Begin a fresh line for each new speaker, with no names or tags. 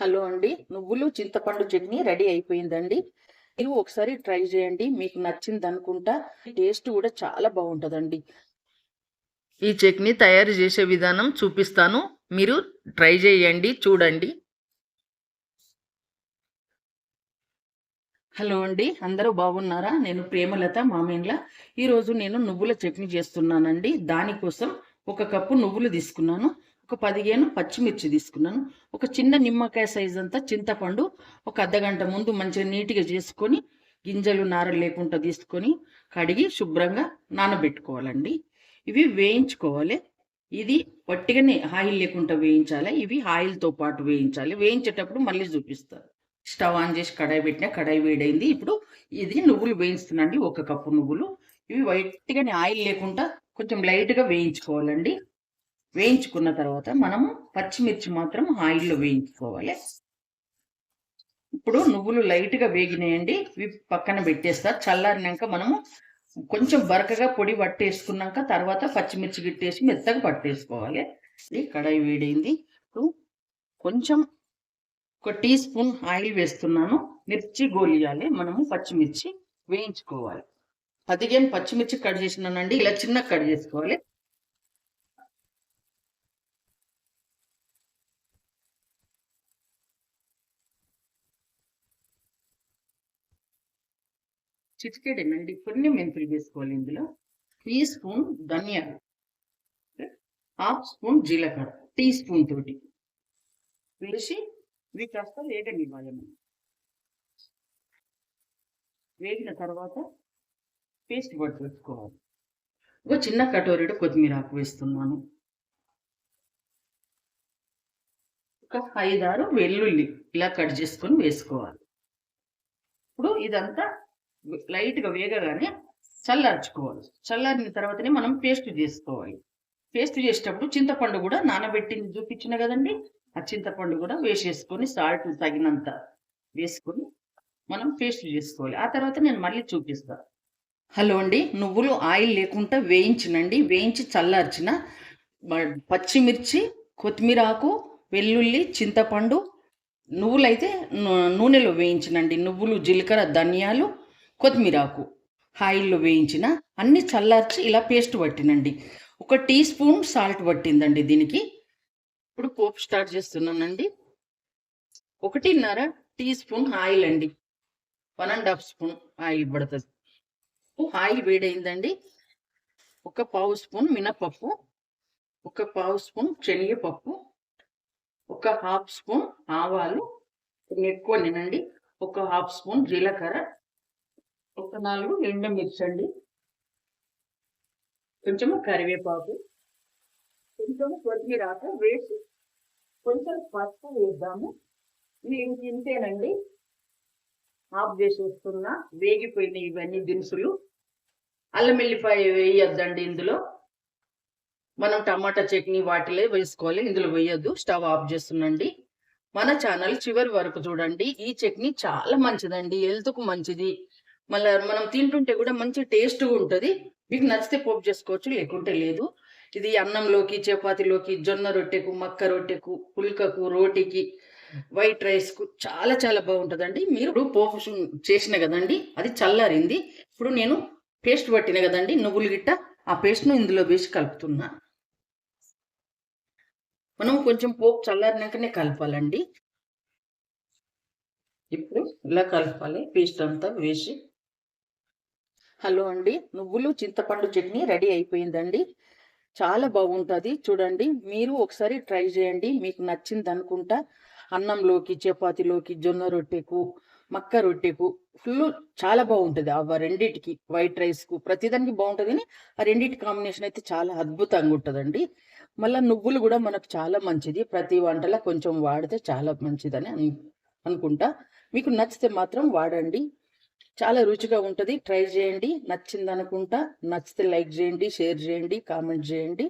Hello అండి. నువ్వులు చింతపండు చట్నీ రెడీ అయిపోయిందండి. మీరు ఒకసారి ట్రై చేయండి. మీకు నచ్చింది అనుకుంటా. టేస్ట్ కూడా చాలా బాగుంటుందండి.
ఈ చట్నీ తయారు చేసే విధానం చూపిస్తాను. మీరు ట్రై చేయండి చూడండి.
హలో అండి. అందరూ బాగున్నారా? నేను ప్రేమలత మామేండ్ల. ఈరోజు నేను నువ్వుల చట్నీ చేస్తున్నానండి. దానికోసం ఒక కప్పు నువ్వులు తీసుకున్నాను. ఒక పదిహేను పచ్చిమిర్చి తీసుకున్నాను. ఒక చిన్న నిమ్మకాయ సైజ్ అంతా చింతపండు ఒక అర్ధగంట ముందు మంచిగా నీట్గా చేసుకొని గింజలు నారలు లేకుండా తీసుకొని కడిగి శుభ్రంగా నానబెట్టుకోవాలండి. ఇవి వేయించుకోవాలి. ఇది వట్టిగానే ఆయిల్ లేకుండా వేయించాలి. ఇవి ఆయిల్తో పాటు వేయించాలి. వేయించేటప్పుడు మళ్ళీ చూపిస్తారు స్టవ్ ఆన్ చేసి కడాయి పెట్టిన కడాయి వేడైంది. ఇప్పుడు ఇది నువ్వులు వేయిస్తున్నాండి ఒక కప్పు నువ్వులు. ఇవి వైట్గానే ఆయిల్ లేకుండా కొంచెం లైట్గా వేయించుకోవాలండి. వేయించుకున్న తర్వాత మనము పచ్చిమిర్చి మాత్రం ఆయిల్లో వేయించుకోవాలి. ఇప్పుడు నువ్వులు లైట్గా వేగినాయండి. ఇవి పక్కన పెట్టేస్తా. చల్లారినాక మనము కొంచెం బరకగా పొడి పట్టేసుకున్నాక తర్వాత పచ్చిమిర్చి గిట్టేసి మెత్తగా పట్టేసుకోవాలి. ఇది కడాయి వేడైంది. ఇప్పుడు కొంచెం ఒక టీ స్పూన్ ఆయిల్ వేస్తున్నాను. మిర్చి గోలియాలి. మనము పచ్చిమిర్చి వేయించుకోవాలి. పదిహేను పచ్చిమిర్చి కట్ చేసినానండి. ఇలా చిన్న కట్ చేసుకోవాలి. చిటికెడేనండి. కొన్ని మెంతులు వేసుకోవాలి ఇందులో. టీ స్పూన్ ధనియాలు హాఫ్ స్పూన్ జీలకర్ర. టీ స్పూన్ తోటి. వేసి ఇవి కాస్త వేగనివ్వాలి మనం. వేగిన తర్వాత పేస్ట్ పట్టు పెట్టుకోవాలి. ఒక చిన్న కటోరీడు కొత్తిమీర ఆకు వేస్తున్నాను. ఒక ఐదారు వెల్లుల్లి ఇలా కట్ చేసుకొని వేసుకోవాలి. ఇప్పుడు ఇదంతా లైట్గా వేగగానే చల్లార్చుకోవాలి. చల్లారిన తర్వాతనే మనం పేస్ట్ చేసుకోవాలి. పేస్ట్ చేసేటప్పుడు చింతపండు కూడా నానబెట్టింది చూపించిన కదండి? ఆ చింతపండు కూడా వేసేసుకొని సాల్ట్ తగినంత వేసుకొని మనం పేస్ట్ చేసుకోవాలి. ఆ తర్వాత నేను మళ్ళీ చూపిస్తాను హలో అండి నువ్వులు ఆయిల్ లేకుండా వేయించినండి. వేయించి చల్లార్చిన పచ్చిమిర్చి కొత్తిమీర ఆకు వెల్లుల్లి చింతపండు నువ్వులైతే నూనెలో వేయించినండి. నువ్వులు జీలకర్ర ధనియాలు కొత్తిమీరాకు ఆయిల్లో వేయించిన అన్ని చల్లార్చి ఇలా పేస్ట్ పట్టినండి. ఒక టీ స్పూన్ సాల్ట్ పట్టిందండి దీనికి. ఇప్పుడు పోపు స్టార్ట్ చేస్తున్నానండి. ఒకటిన్నర టీ స్పూన్ ఆయిల్ అండి. One and half spoon oil పడుతుంది. ఆయిల్ వేడైందండి. ఒక పావు స్పూన్ మినపప్పు ఒక పావు స్పూన్ శనగపప్పు ఒక హాఫ్ స్పూన్ ఆవాలు. కొన్ని ఎక్కువ తినండి ఒక హాఫ్ స్పూన్ జీలకర్ర ఒక నాలుగు ఎండుమిర్చి అండి కొంచెం కరివేపాకు. కొంచెం కొత్తిమీర రాక వేసి కొంచెం పసుపు వేద్దాము. నేను తింటేనండి ఆఫ్ చేసి వస్తున్నా వేగిపోయిన ఇవన్నీ దినుసులు. అల్లం వెల్లిపాయ వేయొద్దండి ఇందులో. మనం టమాటా చట్నీ వాటిలే వేసుకోవాలి ఇందులో వేయొద్దు. స్టవ్ ఆఫ్ చేస్తుండండి మన ఛానల్ చివరి వరకు చూడండి. ఈ చట్నీ చాలా మంచిదండి. హెల్త్కు మంచిది. మళ్ళీ మనం తింటుంటే కూడా మంచి టేస్ట్గా ఉంటుంది. మీకు నచ్చితే పోపు చేసుకోవచ్చు లేకుంటే లేదు. ఇది అన్నంలోకి చపాతీలోకి జొన్న రొట్టెకు మక్క రొట్టెకు పుల్కకు రోటికి వైట్ రైస్కు చాలా చాలా బాగుంటుందండి. మీరు పోపు చేసిన కదండి అది చల్లారింది. ఇప్పుడు నేను పేస్ట్ పట్టిన కదండి నువ్వులు గిట్ట ఆ పేస్ట్ను ఇందులో వేసి కలుపుతున్నా. మనం కొంచెం పోపు చల్లారినాకనే కలపాలండి. ఇప్పుడు ఇలా కలపాలి పేస్ట్ అంతా వేసి హలో అండి. నువ్వులు చింతపండు చట్నీ రెడీ అయిపోయిందండి. చాలా బాగుంటుంది. చూడండి మీరు ఒకసారి ట్రై చేయండి. మీకు నచ్చింది అనుకుంటా అన్నంలోకి చపాతీలోకి జొన్న రొట్టెకు మక్క రొట్టెకు ఫుల్ చాలా బాగుంటుంది. ఆ రెండింటికి వైట్ రైస్కు ప్రతిదానికి బాగుంటుంది ఆ రెండింటి కాంబినేషన్ అయితే చాలా అద్భుతంగా ఉంటుందండి. మళ్ళీ నువ్వులు కూడా మనకు చాలా మంచిది. ప్రతి వంటలో కొంచెం వాడితే చాలా మంచిదని అను అనుకుంటా. మీకు నచ్చితే మాత్రం వాడండి. చాలా రుచిగా ఉంటుంది. ట్రై చేయండి. నచ్చింది అనుకుంటా నచ్చితే లైక్ చేయండి షేర్ చేయండి కామెంట్ చేయండి.